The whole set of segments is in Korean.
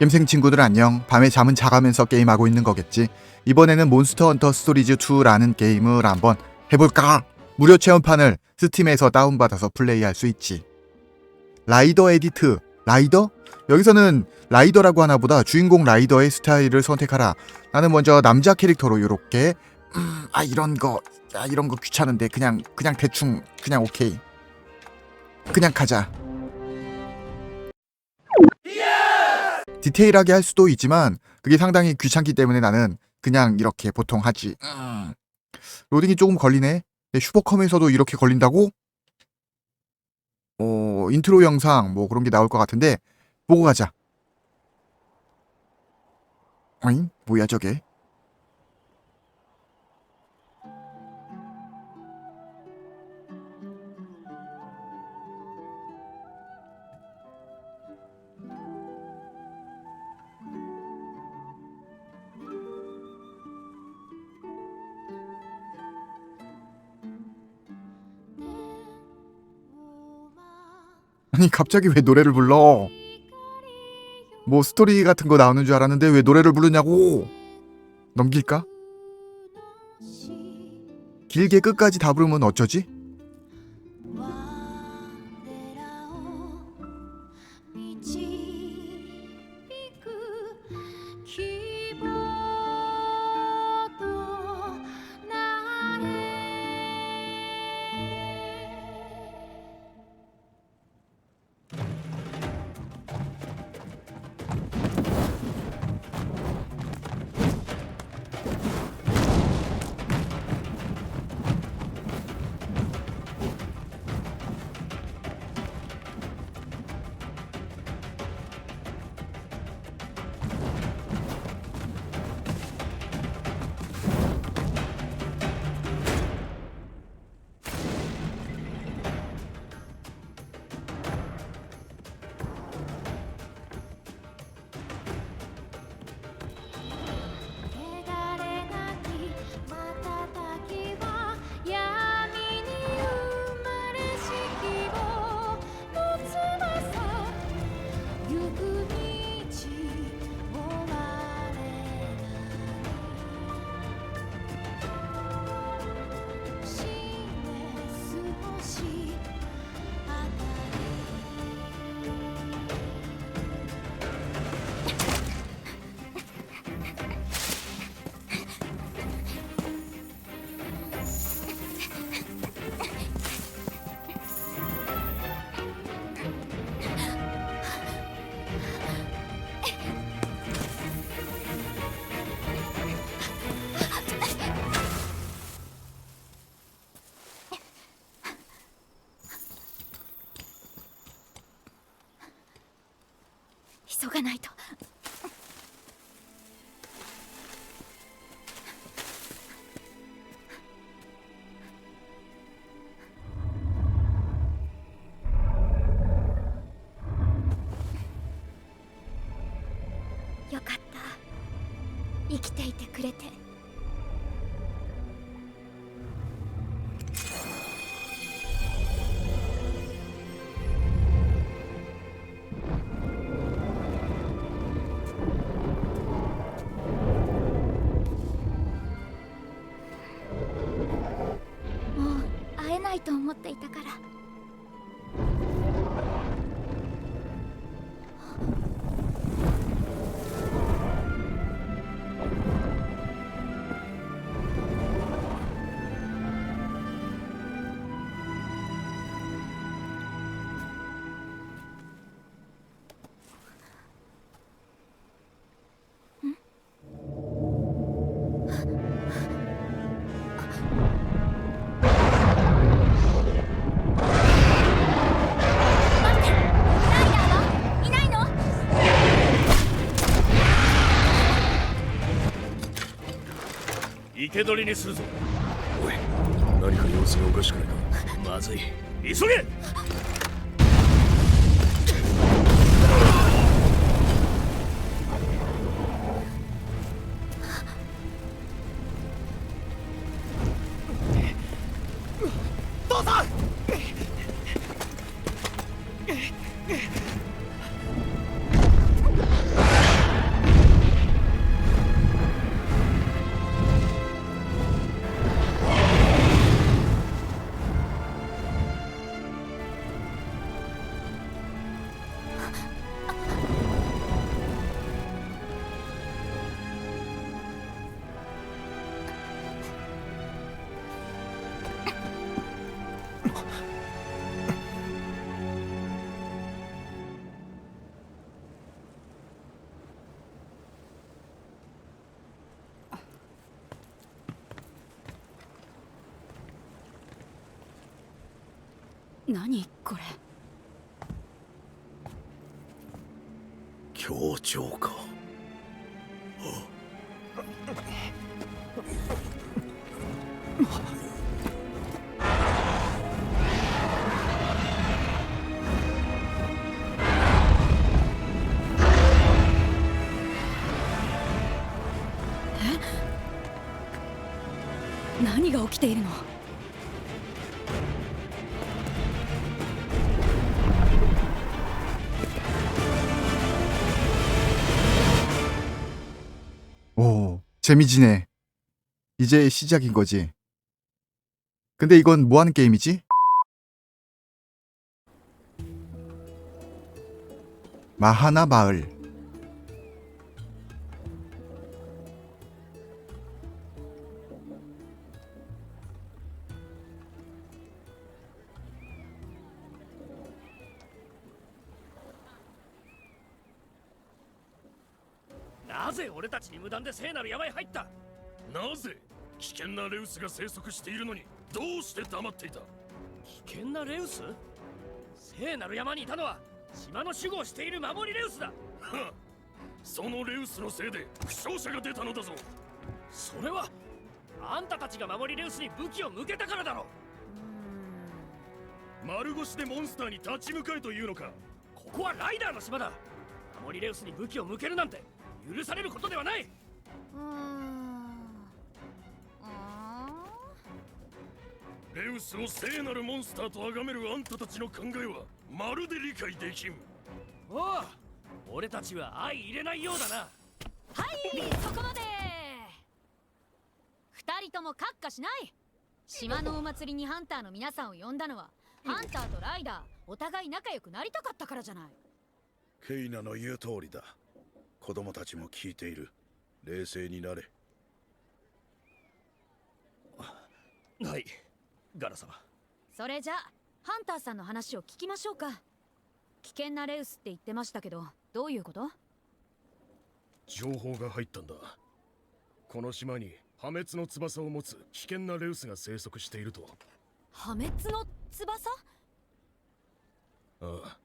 겜생 친구들 안녕. 밤에 잠은 자가면서 게임하고 있는 거겠지. 이번에는 몬스터 헌터 스토리즈 2라는 게임을 한번 해볼까? 무료 체험판을 스팀에서 다운받아서 플레이할 수 있지. 라이더 에디트. 라이더? 여기서는 라이더라고 하나 보다 주인공 라이더의 스타일을 선택하라. 나는 먼저 남자 캐릭터로 이렇게 음, 아 이런 거, 아 이런 거 귀찮은데 그냥 그냥 대충 그냥 오케이. 그냥 가자. 디테일하게 할 수도 있지만 그게 상당히 귀찮기 때문에 나는 그냥 이렇게 보통 하지. 음. 로딩이 조금 걸리네. 내 슈퍼컴에서도 이렇게 걸린다고? 어, 인트로 영상 뭐 그런 게 나올 것 같은데 보고 가자. 어잉? 뭐야 저게? 아니 갑자기 왜 노래를 불러? 뭐 스토리 같은 거 나오는 줄 알았는데 왜 노래를 부르냐고? 넘길까? 길게 끝까지 다 부르면 어쩌지?「 よかった。生きていてくれて。け捕りにするぞ。おい何か様子がおかしくないか？まずい。急げ何これ？協調か。何が起きているの？ 재미지네. 이제 시작인 거지. 근데 이건 뭐 하는 게임이지? 마하나 마을. ぜ俺たちに無断で聖なる山へ入った。なぜ危険なレウスが生息しているのにどうして黙っていた？危険なレウス？聖なる山にいたのは島の守護をしている守りレウスだ。はそのレウスのせいで負傷者が出たのだぞ。それはあんたたちが守りレウスに武器を向けたからだろ丸腰でモンスターに立ち向かえというのか？ここはライダーの島だ。守りレウスに武器を向けるなんて許されることではない。うーんレウスを聖なるモンスターと崇めるあんたたちの考えはまるで理解できん。おう俺たちは相入れないようだな。はいそこまで。二人とも閣下しない。島のお祭りにハンターの皆さんを呼んだのはハンターとライダーお互い仲良くなりたかったからじゃない。ケイナの言う通りだ子供たちも聞いている。冷静になれ。はいガラ様。それじゃあハンターさんの話を聞きましょうか。危険なレウスって言ってましたけどどういうこと？情報が入ったんだ。この島に破滅の翼を持つ危険なレウスが生息していると。破滅の翼？ああ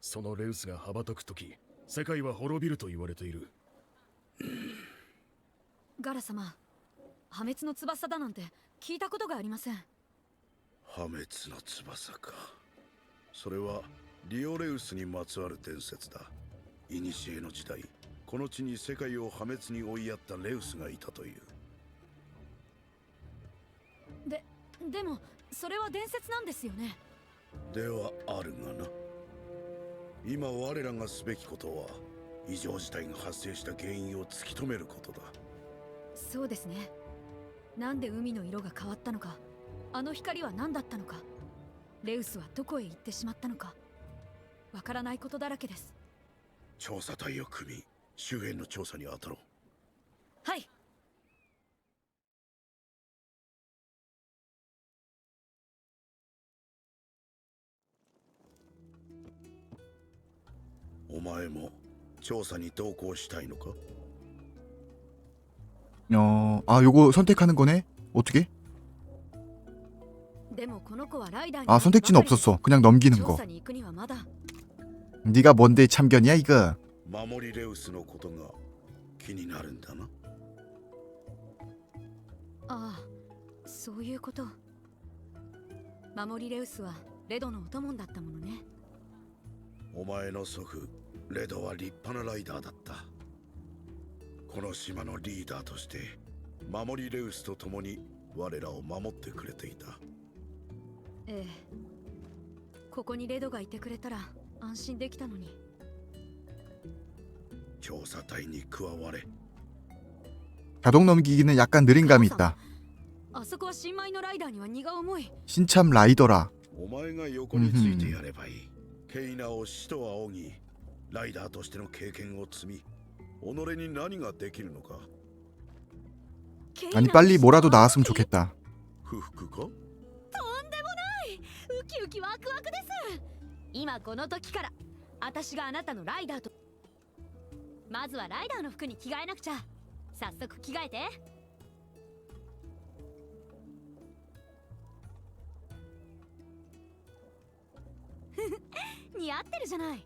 そのレウスが羽ばたく時世界は滅びると言われている。ガラ様破滅の翼だなんて聞いたことがありません。破滅の翼か。それはリオレウスにまつわる伝説だ。古の時代この地に世界を破滅に追いやったレウスがいたという。ででもそれは伝説なんですよね。ではあるがな今我らがすべきことは異常事態が発生した原因を突き止めることだ。そうですね。なんで海の色が変わったのか。あの光は何だったのか。レウスはどこへ行ってしまったのか。わからないことだらけです。調査隊を組み周辺の調査に当たろう。はいお前も調査に同行したいのか 어, 아, 요거 선택하는 거네? 어떻게? でもこの子はライダーに 아, 선택지는 없었어. 그냥 넘기는 調 거. 査に行くにはまだ 네가 뭔데 참견이야, 이거? 守りレウスのことが気になるんだなああそういうこと守りレウスはレドのお供だったものねお前の祖父 レドは立派なライダーだったこの島のリーダーとして守りレウスと共に我らを守ってくれていたええここにレドがいてくれたら安心できたのに調査隊に加われ 자동 넘기기는 약간 느린 감이 있다. あそこは新米のライダーには荷が重い 신참 라이더라. お前が横についてやればいいケイナを死と仰ぎ ライダーとしての経験を積み己に何ができるのか 아니 빨리 뭐라도 나왔으면 좋겠다. 不服かウキウキワクワクです今この時から私があなたのライダーとまずはライダーの服に着替えなくちゃ早速着替えて 似合ってるじゃない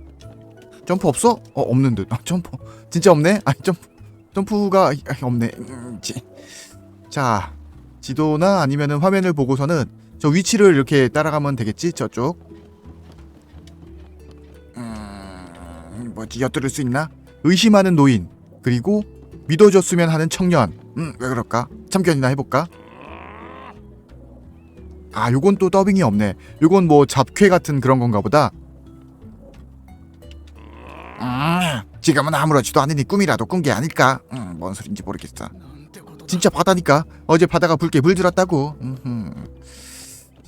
점프 없어? 어 없는 듯. 아, 점프 진짜 없네. 아 점프 점프가 아, 없네. 음, 지. 자 지도나 아니면은 화면을 보고서는 저 위치를 이렇게 따라가면 되겠지 저쪽. 음 뭐지 엿들을 수 있나? 의심하는 노인 그리고 믿어줬으면 하는 청년. 음왜 그럴까? 참견이나 해볼까? 아 요건 또 더빙이 없네. 요건 뭐 잡쾌 같은 그런 건가 보다. 지금은 아무렇지도 않으니 꿈이라도 꾼 게 아닐까. 음, 뭔 소린지 모르겠어. 진짜 바다니까. 어제 바다가 붉게 물들었다고.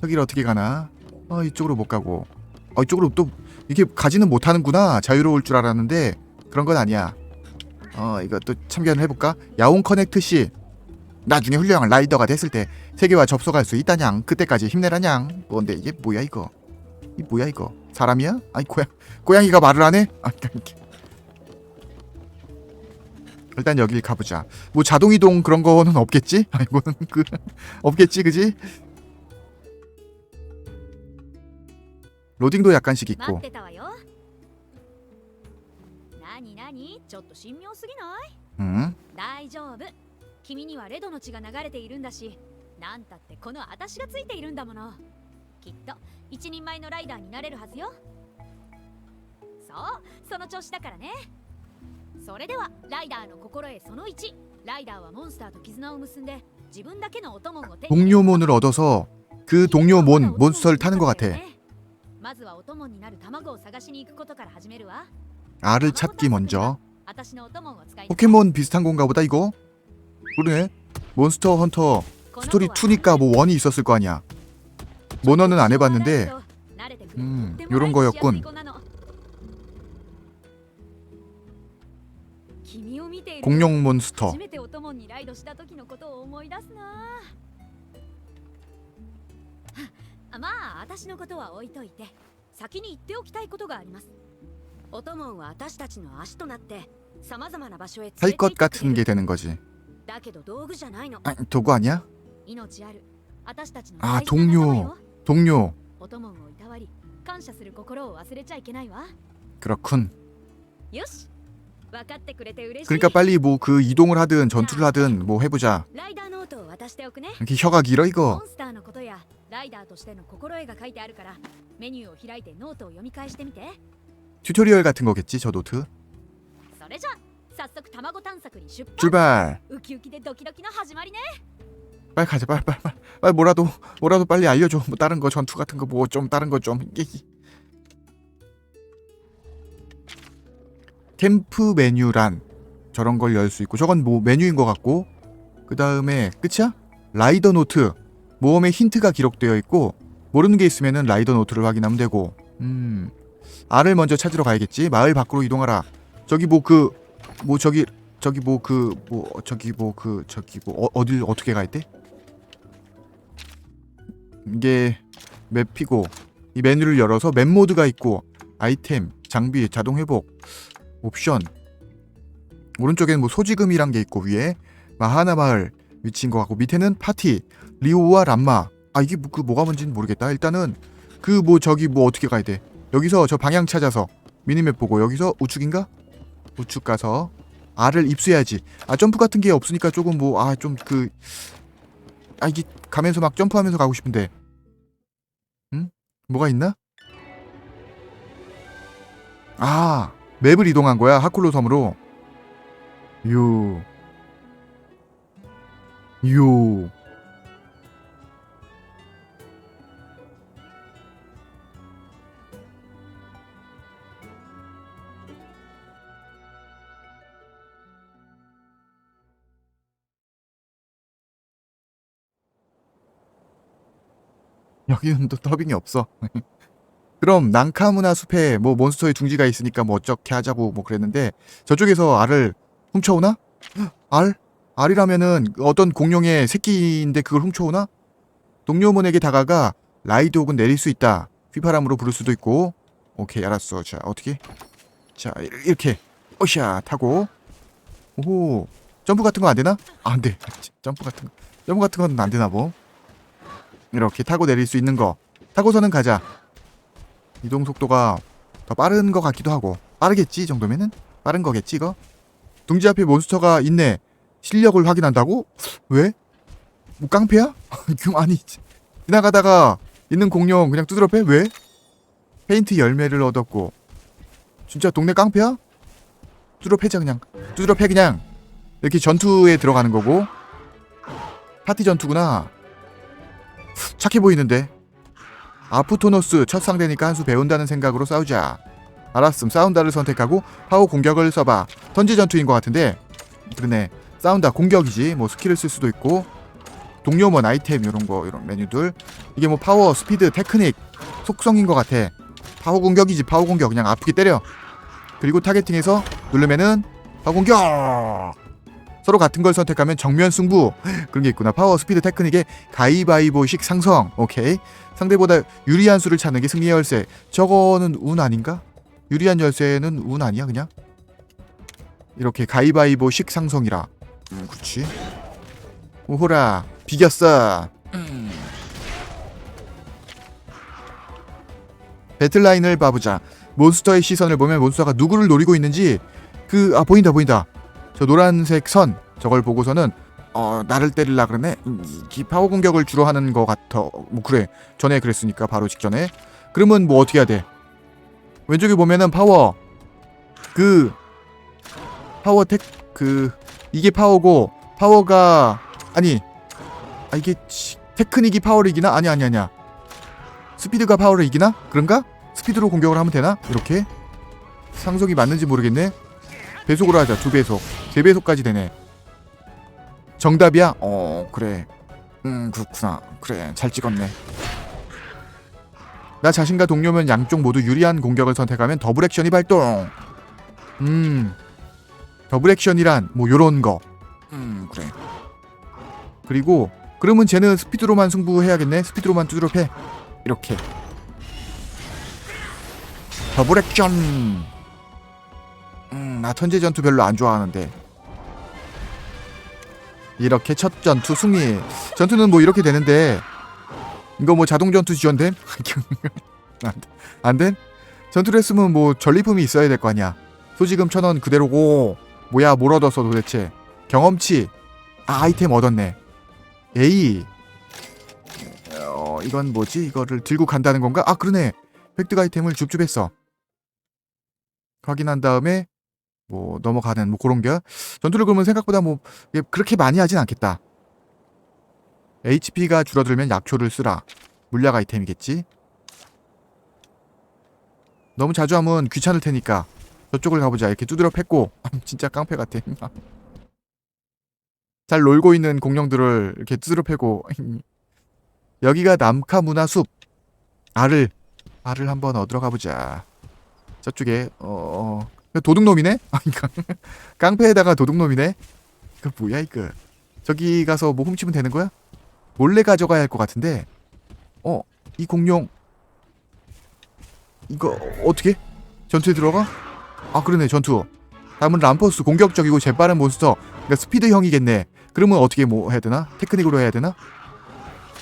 저기를 어떻게 가나? 어, 이쪽으로 못 가고. 어, 이쪽으로 또 이게 가지는 못하는구나. 자유로울 줄 알았는데 그런 건 아니야. 어, 이것도 참견을 해볼까? 야옹 커넥트 씨. 나중에 훌륭한 라이더가 됐을 때 세계와 접속할 수 있다냥. 그때까지 힘내라냥. 뭔데 이게 뭐야 이거? 이 뭐야 이거? 사람이야? 아니 고양 고양이가 말을 안 해? 아니, 아니. 일단 여길 가보자. 뭐 자동이동 그런 거는 없겠지? 아, 이거는 그 없겠지, 그지? 로딩도 약간씩 있고. 음. そうその調子だからねそれではライダーの心得その1ライダーはモンスターと絆を結んで自分だけのお供を手に 동료몬을 얻어서 그 동료몬 몬스터를 타는 것 같아. まずはお供になる卵を探しに行くことから始めるわ 알을 찾기 먼저. 私のお供を使いなさい 포켓몬 비슷한 건가 보다 이거. 그러네. 몬스터 헌터 스토리 2니까 뭐 원이 있었을 거 아니야. 모너는 안 해봤는데 음, 요런 거였군. 공룡 몬스터. 初めてお供にライドした時のことを思い出すなあまあ私のことは置いといて先に言っておきたいことがありますお供は私たちの足となってさまざまな場所へ連れて 할 行 것 ってく 같은 れ 게 る 되는 거지. だけど道具じゃないの 아, 도구 아니야? 命ある私たちのあ大事な仲間よ 동료. お供をいたわり感謝する心を忘れちゃいけないわ 그렇군. よし 그러니까 빨리 뭐 그 이동을 하든 전투를 하든 뭐 해보자. 이렇게 혀가 길어 이거. 튜토리얼 같은 거겠지 저 노트. 출발. 빨리 가자 빨리 빨리 빨리 뭐라도 뭐라도 빨리 알려줘 뭐 다른 거 전투 같은 거 뭐 좀 다른 거 좀. 캠프 메뉴란 저런 걸 열 수 있고 저건 뭐 메뉴인 것 같고 그 다음에 끝이야? 라이더 노트. 모험의 힌트가 기록되어 있고 모르는 게 있으면은 라이더 노트를 확인하면 되고. 음. 알을 먼저 찾으러 가야겠지. 마을 밖으로 이동하라. 저기 뭐 그뭐 저기 저기 뭐 그 뭐 저기 뭐 그 저기 뭐 어, 어딜 어떻게 가야 돼? 이게 맵이고 이 메뉴를 열어서 맵 모드가 있고 아이템, 장비, 자동 회복, 옵션. 오른쪽에는 뭐 소지금이란 게 있고 위에 마하나 마을 위치인 것 같고 밑에는 파티 리오와 람마. 아 이게 뭐, 그 뭐가 뭔지는 모르겠다. 일단은 그 뭐 저기 뭐 어떻게 가야 돼? 여기서 저 방향 찾아서 미니맵 보고 여기서 우측인가? 우측 가서 R을 입수해야지. 아 점프 같은 게 없으니까 조금 뭐 아 좀 그 아 이게 가면서 막 점프하면서 가고 싶은데. 응? 뭐가 있나? 아 맵을 이동한 거야 하쿨로 섬으로 요. 요. 여기는 또 더빙이 없어. 그럼 난카무나 숲에 뭐 몬스터의 둥지가 있으니까 뭐 어떻게 하자고 뭐 그랬는데 저쪽에서 알을 훔쳐오나? 알? 알이라면은 어떤 공룡의 새끼인데 그걸 훔쳐오나? 동료몬에게 다가가 라이드 혹은 내릴 수 있다. 휘파람으로 부를 수도 있고. 오케이 알았어. 자 어떻게? 자 이렇게 오샤 타고 오호 점프 같은 거 안 되나? 아, 안 돼. 점프 같은 거 점프 같은 건 안 되나 뭐. 이렇게 타고 내릴 수 있는 거 타고서는 가자. 이동 속도가 더 빠른 것 같기도 하고 빠르겠지 이 정도면은 빠른 거겠지 이거. 둥지 앞에 몬스터가 있네. 실력을 확인한다고? 왜? 뭐 깡패야? 그 아니 지나가다가 있는 공룡 그냥 두드려 패? 왜? 페인트 열매를 얻었고 진짜 동네 깡패야? 두드려 패자 그냥 두드려 패 그냥 이렇게 전투에 들어가는 거고 파티 전투구나 착해 보이는데 아프토노스 첫 상대니까 한 수 배운다는 생각으로 싸우자. 알았음 싸운다를 선택하고 파워 공격을 써봐. 던지 전투인 것 같은데. 그러네. 싸운다 공격이지. 뭐 스킬을 쓸 수도 있고. 동료먼 아이템 이런 거 이런 메뉴들. 이게 뭐 파워 스피드 테크닉. 속성인 것 같아. 파워 공격이지 파워 공격. 그냥 아프게 때려. 그리고 타겟팅해서 누르면은 파워 공격 서로 같은 걸 선택하면 정면 승부. 그런 게 있구나. 파워 스피드 테크닉의 가위바위보식 상성. 오케이. 상대보다 유리한 수를 찾는 게 승리의 열쇠. 저거는 운 아닌가? 유리한 열쇠는 운 아니야 그냥? 이렇게 가위바위보식 상성이라. 음 그렇지 오호라 비겼어. 음. 배틀라인을 봐보자. 몬스터의 시선을 보면 몬스터가 누구를 노리고 있는지. 그 아 보인다 보인다 저 노란색 선 저걸 보고서는 어 나를 때릴라 그러네? 음, 이 파워 공격을 주로 하는 것 같아. 뭐 그래. 전에 그랬으니까 바로 직전에. 그러면 뭐 어떻게 해야 돼? 왼쪽에 보면은 파워. 그 파워 텍그 이게 파워고 파워가 아니 아 이게 치- 테크닉이 파워를 이기나? 아니 아니 아니야. 스피드가 파워를 이기나? 그런가? 스피드로 공격을 하면 되나? 이렇게? 상속이 맞는지 모르겠네. 배속으로 하자 두 배속 세 배속까지 되네. 정답이야? 어 그래. 음 그렇구나. 그래 잘 찍었네. 나 자신과 동료면 양쪽 모두 유리한 공격을 선택하면 더블 액션이 발동. 음 더블 액션이란 뭐 요런 거 음 그래. 그리고 그러면 쟤는 스피드로만 승부해야겠네? 스피드로만 두드려 패 이렇게. 더블 액션. 음 나 턴제 전투 별로 안 좋아하는데 이렇게 첫 전투 승리. 전투는 뭐 이렇게 되는데 이거 뭐 자동 전투 지원됨? 안- 안 됨? 전투를 했으면 뭐 전리품이 있어야 될 거 아니야. 소지금 천 원 그대로고 뭐야 뭘 얻었어 도대체? 경험치. 아 아이템 얻었네. 에이 어 이건 뭐지? 이거를 들고 간다는 건가? 아 그러네. 획득 아이템을 줍줍했어. 확인한 다음에 뭐 넘어가는 뭐 그런 게 전투를 그러면 생각보다 뭐 이게 그렇게 많이 하진 않겠다. HP가 줄어들면 약초를 쓰라. 물약 아이템이겠지? 너무 자주 하면 귀찮을 테니까 저쪽을 가보자. 이렇게 두드려 팼고. 진짜 깡패 같아 잘 놀고 있는 공룡들을 이렇게 두드려 패고. 여기가 남카 문화숲. 알을 알을 한번 얻으러 가보자. 저쪽에 어 도둑놈이네? 아 이거 깡패에다가 도둑놈이네? 그 뭐야 이거? 저기 가서 뭐 훔치면 되는 거야? 몰래 가져가야 할 것 같은데. 어 이 공룡. 이거 어떻게? 전투에 들어가? 아 그러네 전투. 다음은 람퍼스 공격적이고 재빠른 몬스터. 그러니까 스피드형이겠네. 그러면 어떻게 뭐 해야 되나? 테크닉으로 해야 되나?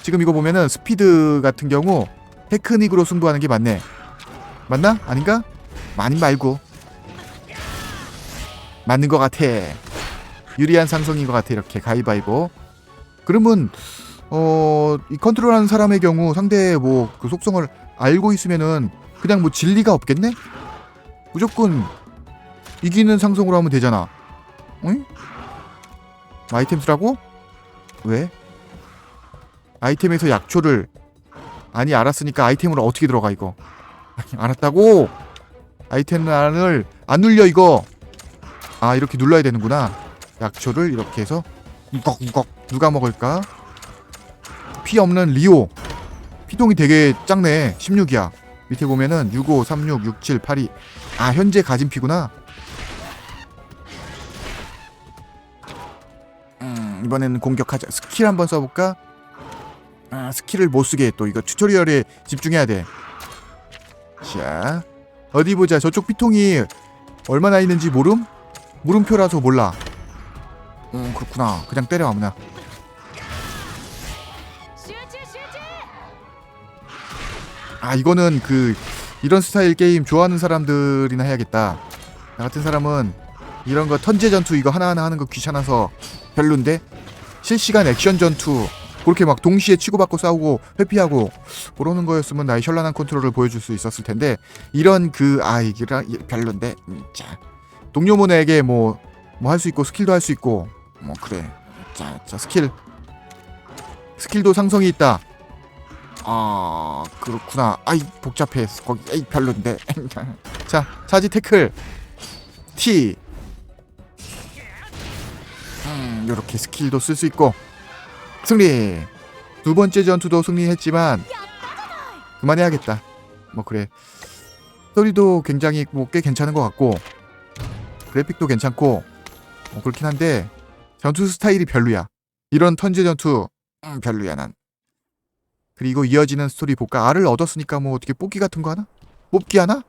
지금 이거 보면은 스피드 같은 경우 테크닉으로 승부하는 게 맞네. 맞나? 아닌가? 많이 말고 맞는 것 같아. 유리한 상성인 것 같아 이렇게. 가위바위보. 그러면 어 이 컨트롤하는 사람의 경우 상대의 뭐 그 속성을 알고 있으면은 그냥 뭐 진리가 없겠네? 무조건 이기는 상성으로 하면 되잖아. 응? 아이템 쓰라고? 왜? 아이템에서 약초를 아니 알았으니까 아이템으로 어떻게 들어가 이거? 알았다고? 아이템란을 안 눌려 이거 아 이렇게 눌러야 되는구나 약초를 이렇게 해서 우걱우걱 누가 먹을까 피 없는 리오 피통이 되게 작네 16이야 밑에 보면은 65, 36, 67, 82. 아 현재 가진 피구나. 음, 이번에는 공격하자. 스킬 한번 써볼까? 아 스킬을 못 쓰게 또 이거 튜토리얼에 집중해야 돼. 자 어디 보자. 저쪽 피통이 얼마나 있는지 모름? 물음표라서 몰라. 음 그렇구나. 그냥 때려 아무나. 아 이거는 그 이런 스타일 게임 좋아하는 사람들이나 해야겠다. 나 같은 사람은 이런 거 턴제 전투 이거 하나하나 하는 거 귀찮아서 별론데 실시간 액션 전투 그렇게 막 동시에 치고받고 싸우고 회피하고 그러는 거였으면 나의 현란한 컨트롤을 보여줄 수 있었을 텐데 이런 그 아 이게 별론데 음, 자 동료모네에게 뭐 뭐 할 수 있고 스킬도 할 수 있고. 뭐 그래. 자, 자 스킬. 스킬도 상성이 있다. 아 그렇구나. 아이 복잡해 거기 에이 별론데. 자 차지 태클. T 음 요렇게 스킬도 쓸 수 있고. 승리. 두 번째 전투도 승리했지만 그만해야겠다. 뭐 그래. 스토리도 굉장히 뭐 꽤 괜찮은 것 같고 그래픽도 괜찮고 뭐 그렇긴 한데 전투 스타일이 별로야 이런 턴제 전투 음, 별로야 난 그리고 이어지는 스토리 볼까? 알을 얻었으니까 뭐 어떻게 뽑기 같은 거 하나? 뽑기 하나?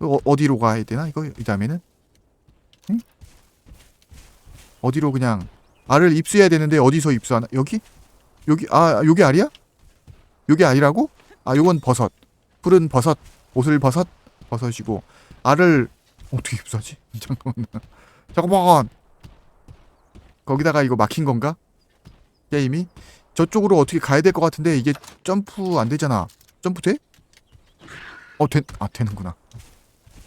어, 어디로 가야 되나 이거 이 다음에는? 응? 어디로 그냥 알을 입수해야 되는데 어디서 입수하나? 여기? 여기 아 여기 알이야? 여기 알이라고? 아 요건 버섯 푸른 버섯 옷을 버섯 버섯이고 알을 어떻게 입수하지? 잠깐만 잠깐만 거기다가 이거 막힌 건가? 게임이? 저쪽으로 어떻게 가야 될 것 같은데 이게 점프 안 되잖아. 점프 돼? 어, 되, 아, 되는구나.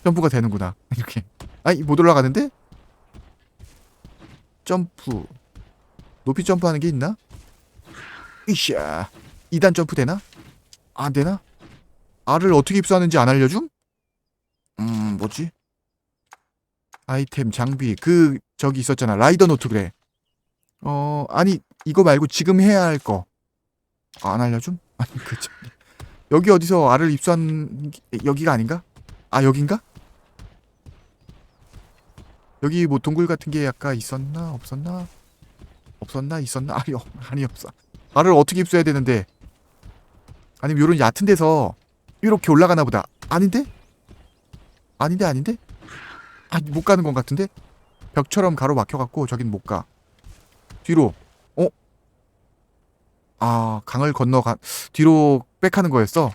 점프가 되는구나. 이렇게. 아이, 못 올라가는데? 점프. 높이 점프하는 게 있나? 이샤. 2단 점프 되나? 안 되나? 알을 어떻게 입수하는지 안 알려줌? 음, 뭐지? 아이템, 장비. 그, 저기 있었잖아. 라이더 노트 그래. 어, 아니, 이거 말고 지금 해야 할 거. 아, 안 알려줌? 아니, 그, 참. 여기 어디서 알을 입수한, 게- 여기가 아닌가? 아, 여긴가? 여기 뭐 동굴 같은 게 약간 있었나? 없었나? 없었나? 있었나? 아니, 없, 아니, 없어. 알을 어떻게 입수해야 되는데? 아니면 요런 얕은 데서 이렇게 올라가나 보다. 아닌데? 아닌데, 아닌데? 아, 못 가는 건 같은데? 벽처럼 가로 막혀갖고 저긴 못 가. 뒤로. 어? 아 강을 건너가 뒤로 백하는 거였어?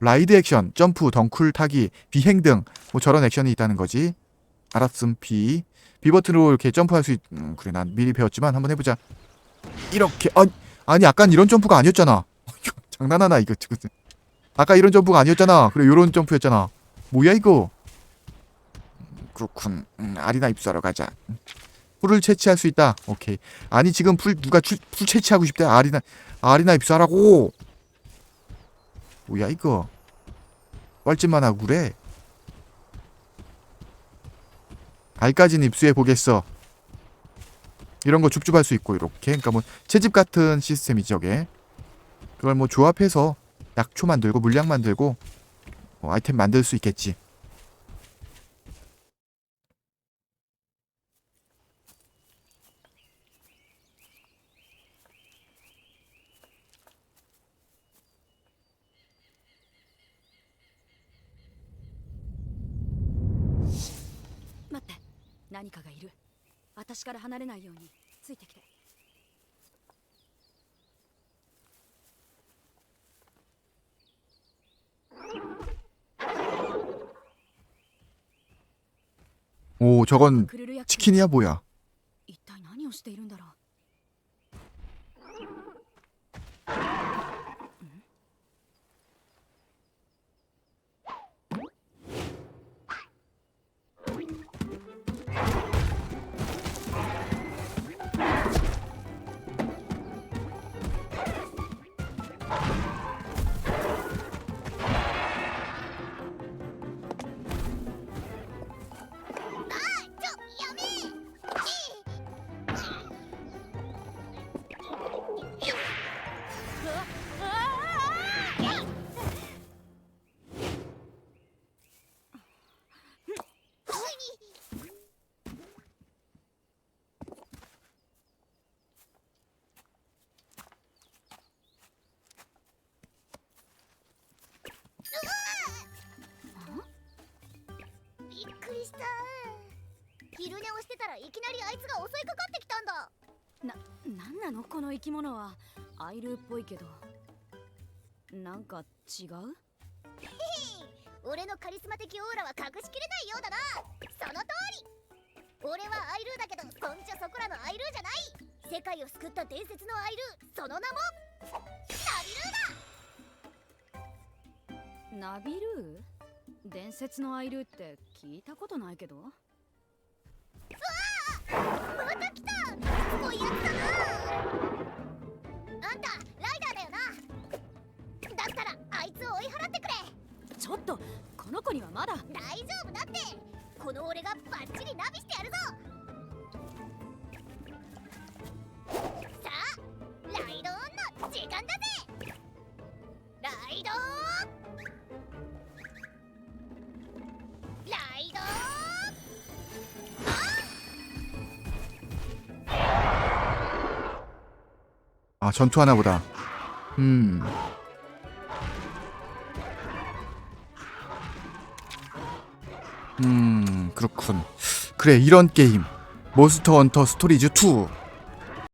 라이드 액션 점프 덩쿨 타기 비행 등. 뭐 저런 액션이 있다는 거지. 알았음 B B 버튼으로 이렇게 점프할 수 있... 음, 그래 난 미리 배웠지만 한번 해보자. 이렇게 아니, 아니 약간 이런 점프가 아니었잖아. 장난하나 이거 지금 아까 이런 점프가 아니었잖아. 그래 요런 점프였잖아 뭐야 이거 음, 그렇군 음, 아리나 입수하러 가자 풀을 채취할 수 있다. 오케이. 아니 지금 풀 누가 출, 풀 채취하고 싶대? 아리나 아리나 입수하라고. 뭐야 이거? 뻘짓만 하고 그래. 알까지는 입수해 보겠어. 이런 거 줍줍할 수 있고 이렇게. 그러니까 뭐 채집 같은 시스템이지 저게. 그걸 뭐 조합해서 약초 만들고 물약 만들고 뭐 아이템 만들 수 있겠지.待って何かがいる私から離れないようについてきて 오, 저건 치킨이야 뭐야? 昼寝をしてたらいきなりあいつが襲いかかってきたんだ。な、何なの？この生き物は。アイルっぽいけど。なんか違う？俺のカリスマ的オーラは隠しきれないようだな。その通り。俺はアイルーだけどそんじゃそこらのアイルーじゃない。世界を救った伝説のアイルー。その名もナビルーだ。ナビルー？伝説のアイルーって聞いたことないけど。また来た。しつこいやつだな。あんたたらあいつを追い払ってくれちょっとこの子にはまだ大丈夫だってこの俺がバッチリナビしてやるぞさあライドオンの時間だぜライドオンライドオン 아 전투하나 보다. 음. 음 그렇군. 그래 이런 게임 몬스터 헌터 스토리즈 2